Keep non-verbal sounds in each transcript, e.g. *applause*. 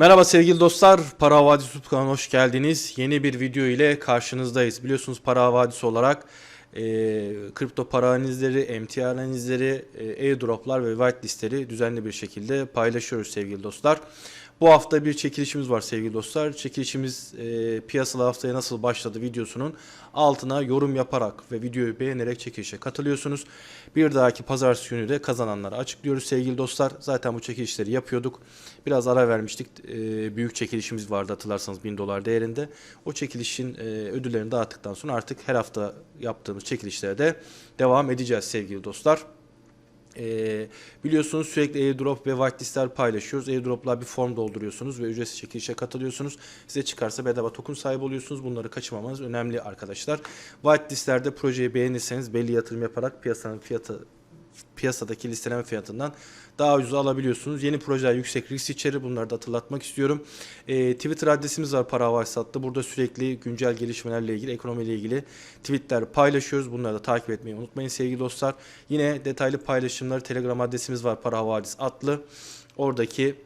Merhaba sevgili dostlar, Para Havadisi YouTube kanalına hoş geldiniz. Yeni bir video ile karşınızdayız. Biliyorsunuz Para Havadisi olarak e, kripto para analizleri, emtia analizleri, e, airdroplar ve whitelistleri düzenli bir şekilde paylaşıyoruz sevgili dostlar. Bu hafta bir çekilişimiz var sevgili dostlar. Çekilişimiz e, piyasalı haftaya nasıl başladı videosunun altına yorum yaparak ve videoyu beğenerek çekilişe katılıyorsunuz. Bir dahaki pazartesi günü de kazananları açıklıyoruz sevgili dostlar. Zaten bu çekilişleri yapıyorduk. Biraz ara vermiştik. E, büyük çekilişimiz vardı hatırlarsanız 1000 dolar değerinde. O çekilişin e, ödüllerini dağıttıktan sonra artık her hafta yaptığımız çekilişlere de devam edeceğiz sevgili dostlar. Ee, biliyorsunuz sürekli airdrop ve whitelistler paylaşıyoruz. Airdrop'lar bir form dolduruyorsunuz ve ücretsiz çekilişe katılıyorsunuz. Size çıkarsa bedava token sahibi oluyorsunuz. Bunları kaçırmamanız önemli arkadaşlar. Whitelistlerde projeyi beğenirseniz belli yatırım yaparak piyasanın fiyatı piyasadaki listeleme fiyatından daha ucuz alabiliyorsunuz. Yeni projeler yüksek risk içerir. Bunları da hatırlatmak istiyorum. Ee, Twitter adresimiz var Para Havai Sat'ta. Burada sürekli güncel gelişmelerle ilgili, ekonomiyle ilgili tweetler paylaşıyoruz. Bunları da takip etmeyi unutmayın sevgili dostlar. Yine detaylı paylaşımları Telegram adresimiz var Para Havadis adlı. Oradaki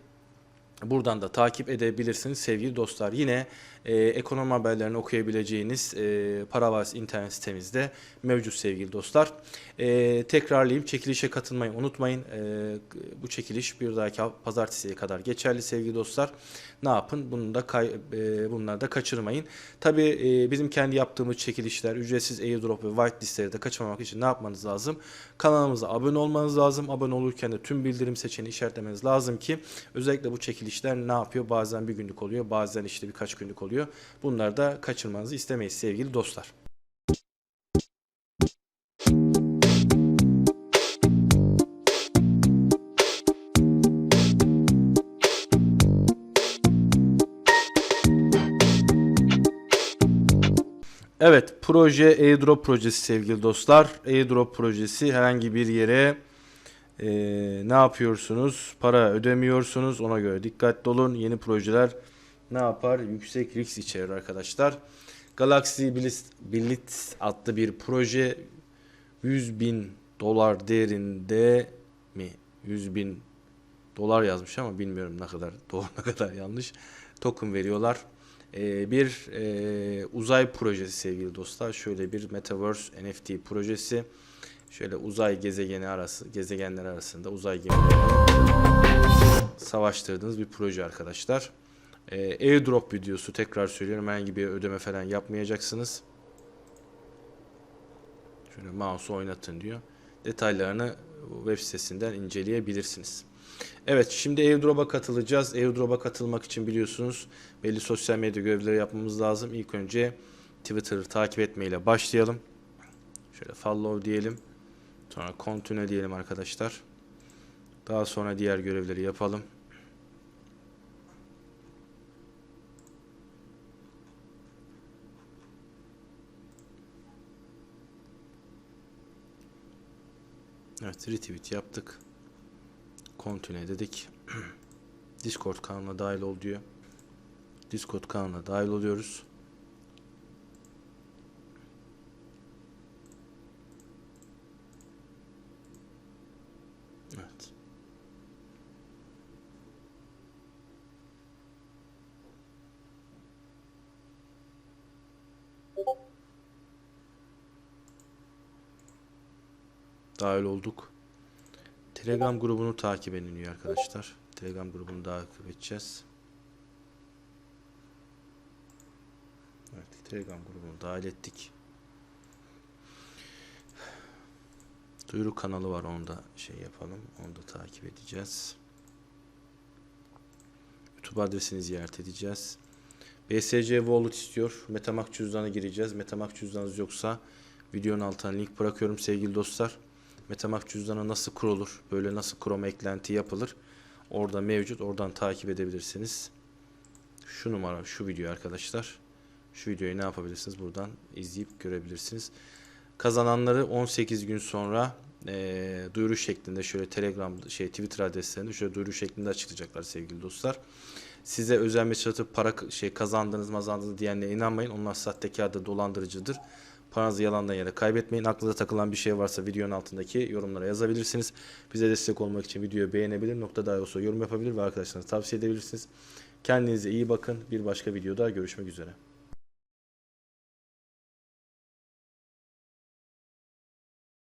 Buradan da takip edebilirsiniz sevgili dostlar. Yine e, ekonomi haberlerini okuyabileceğiniz e, Paravas internet sitemizde mevcut sevgili dostlar. E, tekrarlayayım çekilişe katılmayı unutmayın. E, bu çekiliş bir dahaki pazartesiye kadar geçerli sevgili dostlar. Ne yapın? Bunu da kay, e, bunları da kaçırmayın. Tabii e, bizim kendi yaptığımız çekilişler, ücretsiz airdrop ve whitelistleri de kaçırmamak için ne yapmanız lazım? Kanalımıza abone olmanız lazım. Abone olurken de tüm bildirim seçeneği işaretlemeniz lazım ki özellikle bu çekilişler ne yapıyor? Bazen bir günlük oluyor, bazen işte birkaç günlük oluyor. Bunları da kaçırmanızı istemeyiz sevgili dostlar. Evet, proje airdrop projesi sevgili dostlar. Airdrop projesi herhangi bir yere e, ne yapıyorsunuz? Para ödemiyorsunuz. Ona göre dikkatli olun. Yeni projeler ne yapar? Yüksek risk içerir arkadaşlar. Galaxy Blitz, Blitz adlı bir proje 100 bin dolar değerinde mi? 100 bin dolar yazmış ama bilmiyorum ne kadar *laughs* doğru ne kadar yanlış. Token veriyorlar. Ee, bir e, uzay projesi sevgili dostlar. Şöyle bir Metaverse NFT projesi. Şöyle uzay gezegeni arası, gezegenler arasında uzay gemilerini savaştırdığınız bir proje arkadaşlar. Ee, airdrop videosu tekrar söylüyorum herhangi bir ödeme falan yapmayacaksınız. Şöyle mouse oynatın diyor. Detaylarını web sitesinden inceleyebilirsiniz. Evet şimdi airdrop'a katılacağız. Airdrop'a katılmak için biliyorsunuz belli sosyal medya görevleri yapmamız lazım. İlk önce Twitter'ı takip etmeyle başlayalım. Şöyle follow diyelim. Sonra continue diyelim arkadaşlar. Daha sonra diğer görevleri yapalım. Evet retweet yaptık. Continue dedik. *clears throat* Discord kanalına dahil ol diyor. Discord kanalına dahil oluyoruz. Evet. Dahil olduk. Telegram grubunu takip ediliyor arkadaşlar. Telegram grubunu takip edeceğiz. Evet, Telegram grubunu dahil ettik. Duyuru kanalı var onu da şey yapalım. Onu da takip edeceğiz. YouTube adresini ziyaret edeceğiz. BSC Wallet istiyor. Metamask cüzdanı gireceğiz. Metamask cüzdanınız yoksa videonun altına link bırakıyorum sevgili dostlar. Metamask cüzdanı nasıl kurulur? Böyle nasıl Chrome eklenti yapılır? Orada mevcut. Oradan takip edebilirsiniz. Şu numara, şu video arkadaşlar. Şu videoyu ne yapabilirsiniz? Buradan izleyip görebilirsiniz. Kazananları 18 gün sonra e, duyuru şeklinde şöyle Telegram, şey Twitter adreslerinde şöyle duyuru şeklinde açıklayacaklar sevgili dostlar. Size özel mesaj atıp para şey kazandınız mazandınız diyenlere inanmayın. Onlar sahtekardır, dolandırıcıdır. Paranızı yalandan yere kaybetmeyin. Aklınıza takılan bir şey varsa videonun altındaki yorumlara yazabilirsiniz. Bize destek olmak için videoyu beğenebilir, nokta dahi olsa yorum yapabilir ve arkadaşlarınıza tavsiye edebilirsiniz. Kendinize iyi bakın. Bir başka videoda görüşmek üzere.